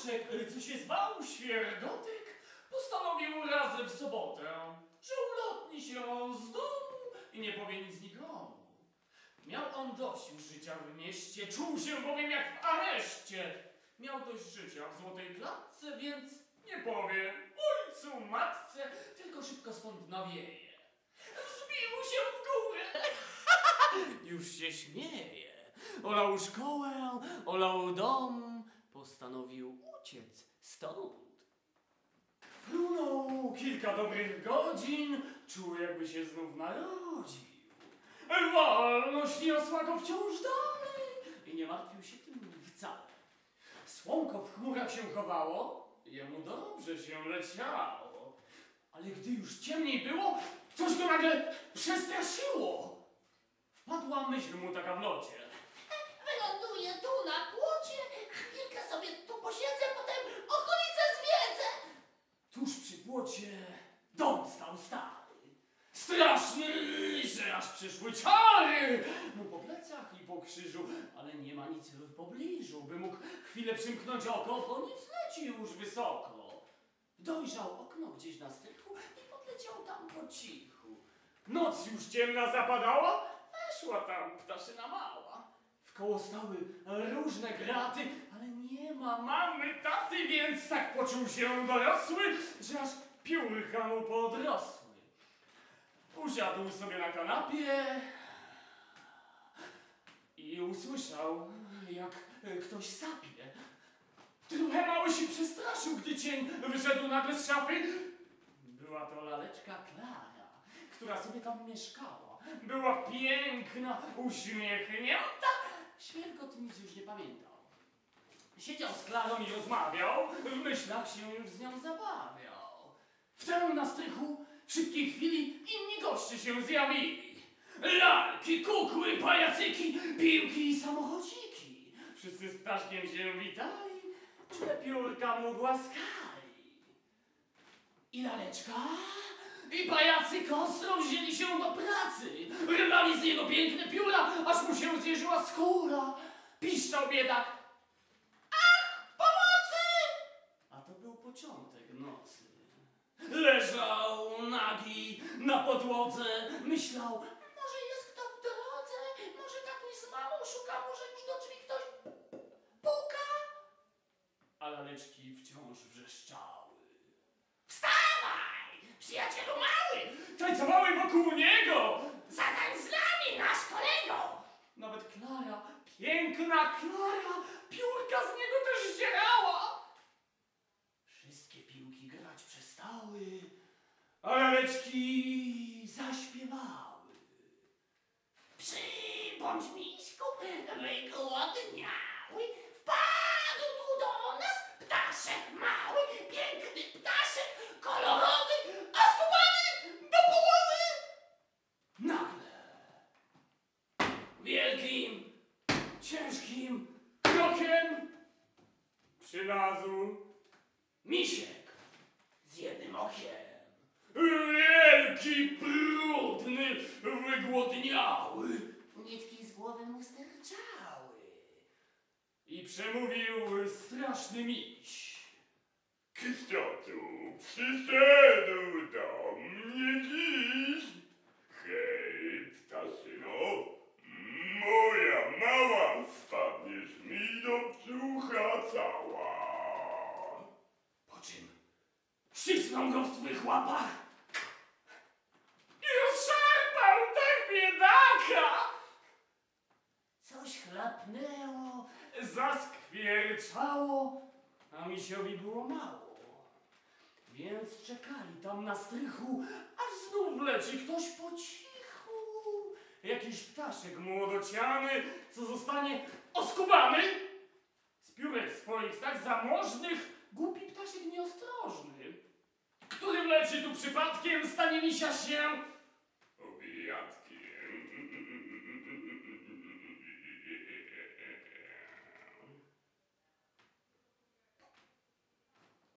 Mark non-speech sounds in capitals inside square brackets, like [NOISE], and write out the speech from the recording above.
ptaszek, co się zwał Świergotek, postanowił raz w sobotę, że ulotni się z domu i nie powie nic nikomu. Miał on dość już życia w mieście, czuł się bowiem jak w areszcie. Miał dość życia w złotej klatce, więc nie powie ojcu, matce, tylko szybko stąd nawieje. Wzbił się w górę. [LAUGHS] Już się śmieje. Olał szkołę, olał dom, postanowił uciec stąd. Frunął kilka dobrych godzin, czuł jakby się znów narodził. Wolność niosła go wciąż dalej i nie martwił się tym wcale. Słonko w chmurach się chowało, jemu dobrze się leciało. Ale gdy już ciemniej było, coś go nagle przestraszyło. Wpadła myśl mu taka w locie. Wyląduję tu na płocie, chwilkę sobie tu posiedzę, potem okolice zwiedzę. Tuż przy płocie dom stał stary. Straszny, że aż przyszły czary mu po plecach i po krzyżu, ale nie ma nic w pobliżu, by mógł chwilę przymknąć oko, bo nic leci już wysoko. Dojrzał okno gdzieś na strychu i podleciał tam po cichu. Noc już ciemna zapadała, weszła tam ptaszyna mała. Wkoło stały różne graty, ale nie ma mamy taty, więc tak poczuł się dorosły, że aż piórka mu podrosły. Usiadł sobie na kanapie i usłyszał, jak ktoś sapie. Trochę mały się przestraszył, gdy cień wyszedł nagle z szafy. Była to laleczka Klara, która sobie tam mieszkała. Była piękna, uśmiechnięta. Świerkot nic już nie pamiętał. Siedział z Klarą i rozmawiał, w myślach się już z nią zabawiał. Wtem na strychu w szybkiej chwili inni goście się zjawili. Lalki, kukły, pajacyki, piłki i samochodziki. Wszyscy z ptaszkiem się witali, czule piórka mu głaskali. I laleczka, i pajacyk ostro wzięli się do pracy. Rwali z niego piękne pióra, aż mu się zjeżyła skóra. Piszczał biedak. Ach, pomocy! A to był początek nocy. Leżał nagi na podłodze, myślał, Może jest kto w drodze, może tatuś z mamą szuka, może już do drzwi ktoś puka. a laleczki wciąż wrzeszczały. Wstawaj, przyjacielu mały, Tańcowały wokół niego! zatań z nami, nasz kolego. Piękna Klara, piórka z niego też zdzierała. Wszystkie piłki grać przestały, a laleczki zaśpiewały. Przybądź miśku, wygłodniały, wpadł tu do nas ptaszek mały, piękny misiek z jednym okiem. Wielki, brudny, wygłodniały Nitki z głowy mu sterczały. i przemówił straszny miś. Kto tu przyszedł do mnie dziś? Hej, ścisnął go w swych łapach i rozszarpał tak biedaka. Coś chlapnęło, zaskwierczało, a misiowi było mało. Więc czekali tam na strychu, aż znów leci ktoś po cichu. Jakiś ptaszek młodociany, co zostanie oskubany z piórek swoich tak zamożnych, głupi ptaszek nieostrożny, który wleci tu przypadkiem, stanie misia się